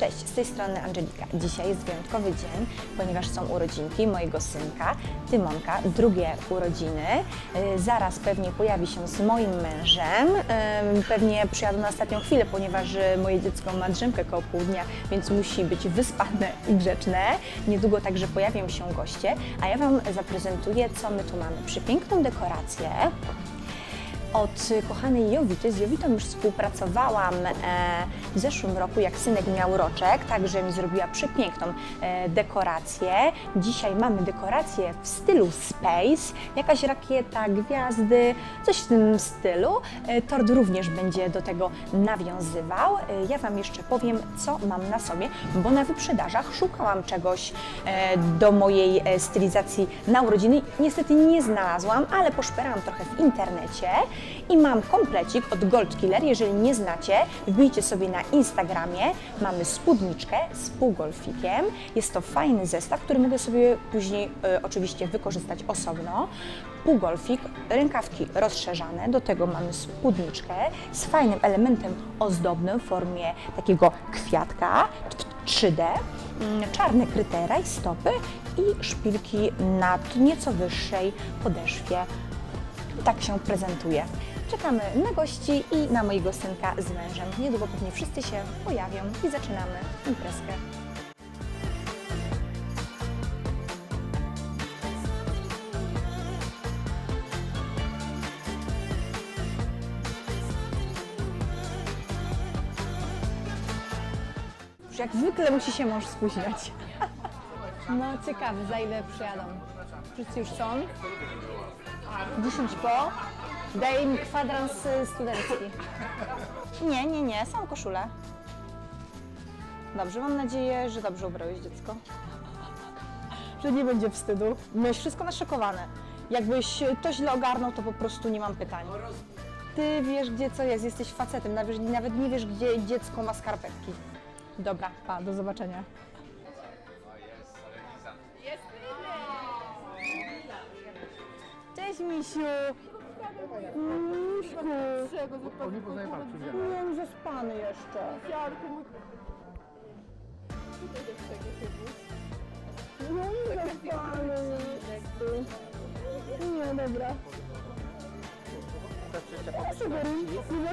Cześć, z tej strony Angelika. Dzisiaj jest wyjątkowy dzień, ponieważ są urodzinki mojego synka, Tymonka, drugie urodziny. Yy, Zaraz pewnie pojawi się z moim mężem. Yy, Pewnie przyjadą na ostatnią chwilę, ponieważ yy, moje dziecko ma drzemkę koło południa, więc musi być wyspane i grzeczne. Niedługo także pojawią się goście, a ja Wam zaprezentuję, co my tu mamy. Przepiękną dekorację, od kochanej Jowity. Z Jowitą już współpracowałam e, w zeszłym roku, jak synek miał roczek, także mi zrobiła przepiękną e, dekorację. Dzisiaj mamy dekorację w stylu space, jakaś rakieta, gwiazdy, coś w tym stylu. E, tort również będzie do tego nawiązywał. Ja Wam jeszcze powiem, co mam na sobie, bo na wyprzedażach szukałam czegoś do mojej stylizacji na urodziny. Niestety nie znalazłam, ale poszperałam trochę w internecie i mam komplecik od Gold Killer. Jeżeli nie znacie, wbijcie sobie na Instagramie. Mamy spódniczkę z półgolfikiem. Jest to fajny zestaw, który mogę sobie później e, oczywiście wykorzystać osobno. Półgolfik, rękawki rozszerzane, do tego mamy spódniczkę z fajnym elementem ozdobnym w formie takiego kwiatka w 3D, mm, czarne kryte rajstopy i szpilki na nieco wyższej podeszwie tak się prezentuje. Czekamy na gości i na mojego synka z mężem. Niedługo pewnie wszyscy się pojawią i zaczynamy imprezkę. Już jak zwykle musi się mąż spóźniać. No ciekawe, za ile przyjadą. Wszyscy już są. 10 po. Daje mi kwadrans y, studencki. Nie, nie, nie, są koszule. Dobrze, mam nadzieję, że dobrze ubrałeś dziecko. Że nie będzie wstydu. Miałeś wszystko naszykowane. Jakbyś to źle ogarnął, to po prostu nie mam pytań. Ty wiesz, gdzie co jest, jesteś facetem, nawet, nawet nie wiesz, gdzie dziecko ma skarpetki. Dobra, pa, do zobaczenia. Cześć, Misiu. Misiu. Nie poznaję babci. Byłem zaspany jeszcze. No nie zaspany. Nie, dobra. Ja.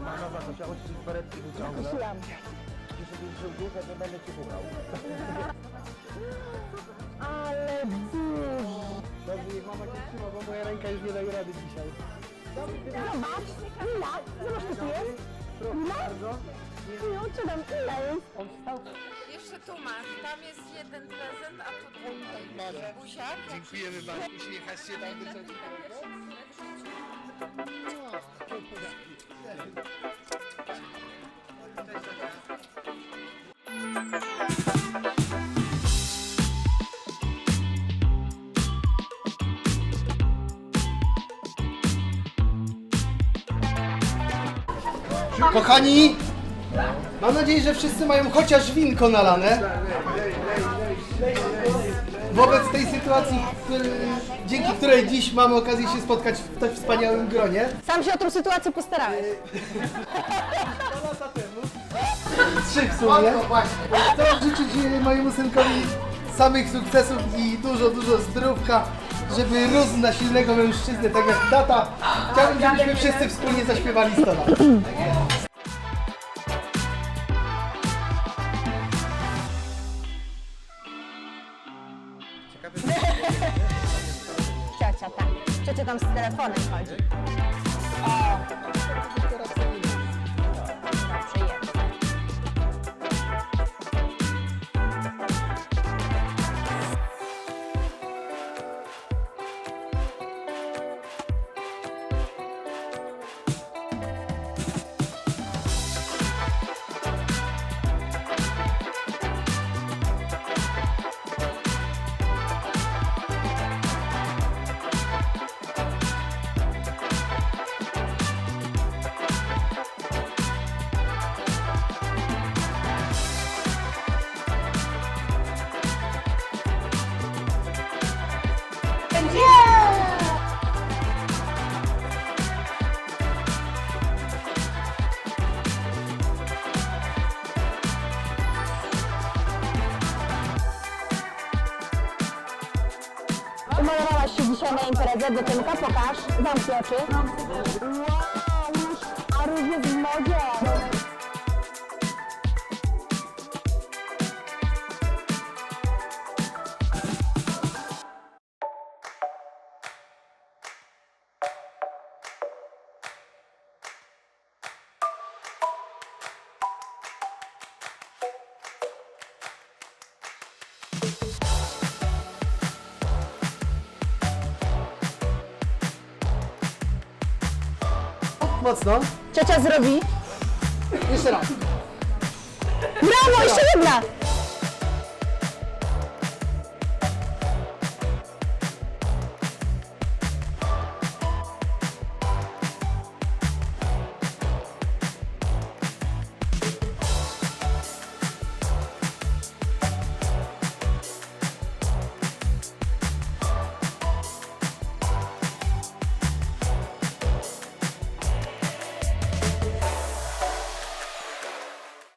Mama Zatosia, chodź ci z beretki wyciągnę. Siłam. Jeśli będziesz żył to będę cię pukał. Ale duży. Dobrze, niech mama cię trzyma, bo moja ręka już nie daje rady dzisiaj. Zobacz, Mila, zobacz, co tu jest. Proszę bardzo. No, co tam, ile jest? On wstał. Jeszcze tu masz, tam jest jeden prezent, a tu drugi. Buziak. Dziękujemy bardzo. Uśmiechasz się tam do coś ciekawego? Kochani, mam nadzieję, że wszyscy mają chociaż winko nalane. Wobec tej sytuacji, który, dzięki której dziś mamy okazję się spotkać w tak wspaniałym gronie. Sam się o tą sytuację postarałeś. Trzy w sumie. Chcę życzyć mojemu synkowi samych sukcesów i dużo, dużo zdrówka, żeby rósł na silnego mężczyznę, tak jak tata. Chciałbym, żebyśmy wszyscy wspólnie zaśpiewali 100 lat. Tam z telefonem chodzi. O! Umalowałaś się dzisiaj na imprezę Tymka? Pokaż. Zamknij oczy. Wow, a róż w modzie. Mocno. Ciocia zrobi. Jeszcze raz. Brawo, jeszcze jedna.